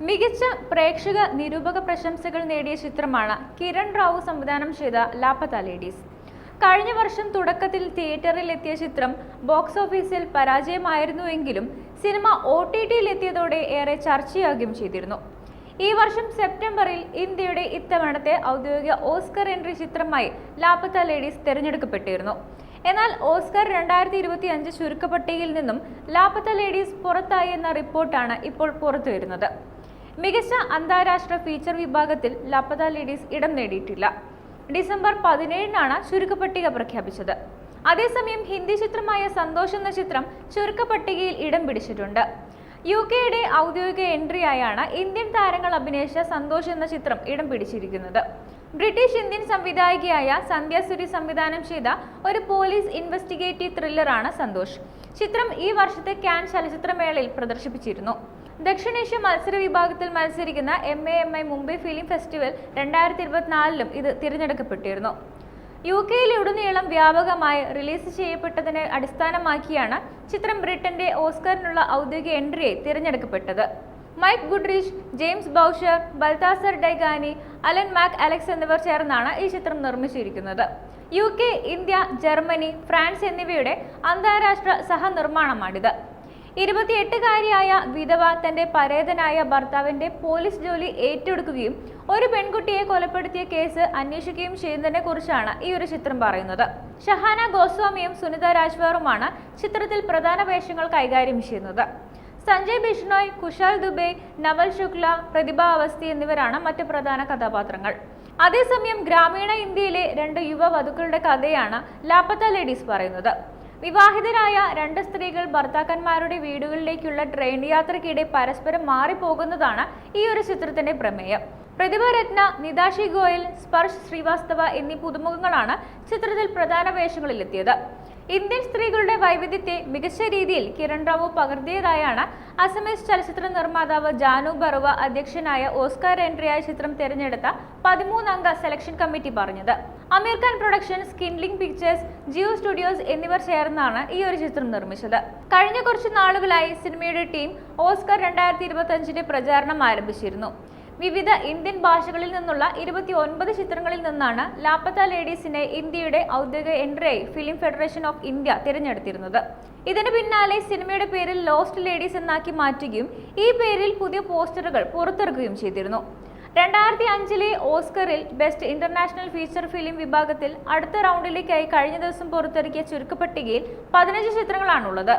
മികച്ച പ്രേക്ഷക നിരൂപക പ്രശംസകൾ നേടിയ ചിത്രമാണ് കിരൺ റാവു സംവിധാനം ചെയ്ത ലാപ്പത്ത ലേഡീസ്. കഴിഞ്ഞ വർഷം തുടക്കത്തിൽ തിയേറ്ററിൽ എത്തിയ ചിത്രം ബോക്സ് ഓഫീസിൽ പരാജയമായിരുന്നുവെങ്കിലും സിനിമ ഒ ടി ടിയിൽ എത്തിയതോടെ ഏറെ ചർച്ചയാകുകയും ചെയ്തിരുന്നു. ഈ വർഷം സെപ്റ്റംബറിൽ ഇന്ത്യയുടെ ഇത്തവണത്തെ ഔദ്യോഗിക ഓസ്കർ എൻട്രി ചിത്രമായി ലാപ്പത്ത ലേഡീസ് തിരഞ്ഞെടുക്കപ്പെട്ടിരുന്നു. എന്നാൽ ഓസ്കർ രണ്ടായിരത്തി ഇരുപത്തി അഞ്ച് ചുരുക്കപ്പട്ടികയിൽ നിന്നും ലാപ്പത്ത ലേഡീസ് പുറത്തായി എന്ന റിപ്പോർട്ടാണ് ഇപ്പോൾ പുറത്തുവരുന്നത്. മികച്ച അന്താരാഷ്ട്ര ഫീച്ചർ വിഭാഗത്തിൽ ലപ്പത ലേഡീസ് ഇടം നേടിയിട്ടില്ല. ഡിസംബർ പതിനേഴിനാണ് ചുരുക്കപ്പട്ടിക പ്രഖ്യാപിച്ചത്. അതേസമയം ഹിന്ദി ചിത്രമായ സന്തോഷ് എന്ന ചിത്രം ചുരുക്കപ്പട്ടികയിൽ ഇടം പിടിച്ചിട്ടുണ്ട്. യു കെയുടെ ഔദ്യോഗിക എൻട്രിയായാണ് ഇന്ത്യൻ താരങ്ങൾ അഭിനയിച്ച സന്തോഷ് എന്ന ചിത്രം ഇടം പിടിച്ചിരിക്കുന്നത്. ബ്രിട്ടീഷ് ഇന്ത്യൻ സംവിധായികയായ സന്ധ്യാസുരി സംവിധാനം ചെയ്ത ഒരു പോലീസ് ഇൻവെസ്റ്റിഗേറ്റീവ് ത്രില്ലറാണ് സന്തോഷ്. ചിത്രം ഈ വർഷത്തെ ക്യാൻ ചലച്ചിത്രമേളയിൽ പ്രദർശിപ്പിച്ചിരുന്നു. ദക്ഷിണേഷ്യ മത്സര വിഭാഗത്തിൽ മത്സരിക്കുന്ന M A M I Mumbai film festival രണ്ടായിരത്തി ഇരുപത്തിനാലിലും ഇത് തിരഞ്ഞെടുക്കപ്പെട്ടിരുന്നു. യു കെയിലുടനീളം വ്യാപകമായി റിലീസ് ചെയ്യപ്പെട്ടതിനെ അടിസ്ഥാനമാക്കിയാണ് ചിത്രം ബ്രിട്ടന്റെ ഓസ്കറിനുള്ള ഔദ്യോഗിക എൻട്രിയെ തിരഞ്ഞെടുക്കപ്പെട്ടത്. Mike Goodridge James Bowsher Balthazar de Ganay Alan McAlex എന്നിവർ ചേർന്നാണ് ഈ ചിത്രം നിർമ്മിച്ചിരിക്കുന്നത്. U K India Germany France എന്നിവയുടെ അന്താരാഷ്ട്ര സഹനിർമ്മാണമാണിത്. ഇരുപത്തിയെട്ടുകാരിയായ വിധവ തന്റെ പരേതനായ ഭർത്താവിന്റെ പോലീസ് ജോലി ഏറ്റെടുക്കുകയും ഒരു പെൺകുട്ടിയെ കൊലപ്പെടുത്തിയ കേസ് അന്വേഷിക്കുകയും ചെയ്യുന്നതിനെ കുറിച്ചാണ് ഈ ഒരു ചിത്രം പറയുന്നത്. ഷഹാന ഗോസ്വാമിയും സുനിത രാജ്വാറുമാണ് ചിത്രത്തിൽ പ്രധാന വേഷങ്ങൾ കൈകാര്യം ചെയ്യുന്നത്. സഞ്ജയ് ബിഷ്ണോയ് കുശാൽ ദുബെ നവൽ ശുക്ല പ്രതിഭ അവസ്ഥി എന്നിവരാണ് മറ്റ് പ്രധാന കഥാപാത്രങ്ങൾ. അതേസമയം ഗ്രാമീണ ഇന്ത്യയിലെ രണ്ട് യുവ വധുക്കളുടെ കഥയാണ് ലാപ്പത്ത ലേഡീസ് പറയുന്നത്. വിവാഹിതരായ രണ്ട് സ്ത്രീകൾ ഭർത്താക്കന്മാരുടെ വീടുകളിലേക്കുള്ള ട്രെയിൻ യാത്രയ്ക്കിടെ പരസ്പരം മാറിപ്പോകുന്നതാണ് ഈ ഒരു ചിത്രത്തിന്റെ പ്രമേയം. പ്രതിഭ രത്ന നിതാഷി ഗോയൽ സ്പർശ് ശ്രീവാസ്തവ എന്നീ പുതുമുഖങ്ങളാണ് ചിത്രത്തിൽ പ്രധാന വേഷങ്ങളിലെത്തിയത്. ഇന്ത്യൻ സ്ത്രീകളുടെ വൈവിധ്യത്തെ മികച്ച രീതിയിൽ കിരൺ റാവു പകർത്തിയതായാണ് അസമീസ് ചലച്ചിത്ര നിർമ്മാതാവ് ജാനു ബറുവ അധ്യക്ഷനായ ഓസ്കാർ എൻട്രിയായ ചിത്രം തിരഞ്ഞെടുത്ത പതിമൂന്നംഗ സെലക്ഷൻ കമ്മിറ്റി പറഞ്ഞത്. Aamir Khan productions Kindling pictures Jio studios എന്നിവർ ചേർന്നാണ് ഈ ഒരു ചിത്രം നിർമ്മിച്ചത്. കഴിഞ്ഞ കുറച്ച് നാളുകളായി സിനിമയുടെ ടീം ഓസ്കാർ രണ്ടായിരത്തി ഇരുപത്തി പ്രചാരണം ആരംഭിച്ചിരുന്നു. വിവിധ ഇന്ത്യൻ ഭാഷകളിൽ നിന്നുള്ള ഇരുപത്തി ഒൻപത് ചിത്രങ്ങളിൽ നിന്നാണ് ലാപ്പത്ത ലേഡീസിനെ ഇന്ത്യയുടെ ഔദ്യോഗിക എൻട്രിയായി ഫിലിം ഫെഡറേഷൻ ഓഫ് ഇന്ത്യ തിരഞ്ഞെടുത്തിരുന്നത്. ഇതിന് പിന്നാലെ സിനിമയുടെ പേരിൽ ലോസ്റ്റ് ലേഡീസ് എന്നാക്കി മാറ്റുകയും ഈ പേരിൽ പുതിയ പോസ്റ്ററുകൾ പുറത്തിറക്കുകയും ചെയ്തിരുന്നു. രണ്ടായിരത്തി അഞ്ചിലെ ഓസ്കറിൽ ബെസ്റ്റ് ഇന്റർനാഷണൽ ഫീച്ചർ ഫിലിം വിഭാഗത്തിൽ അടുത്ത റൗണ്ടിലേക്കായി കഴിഞ്ഞ ദിവസം പുറത്തിറക്കിയ ചുരുക്കപ്പട്ടികയിൽ പതിനഞ്ച് ചിത്രങ്ങളാണുള്ളത്.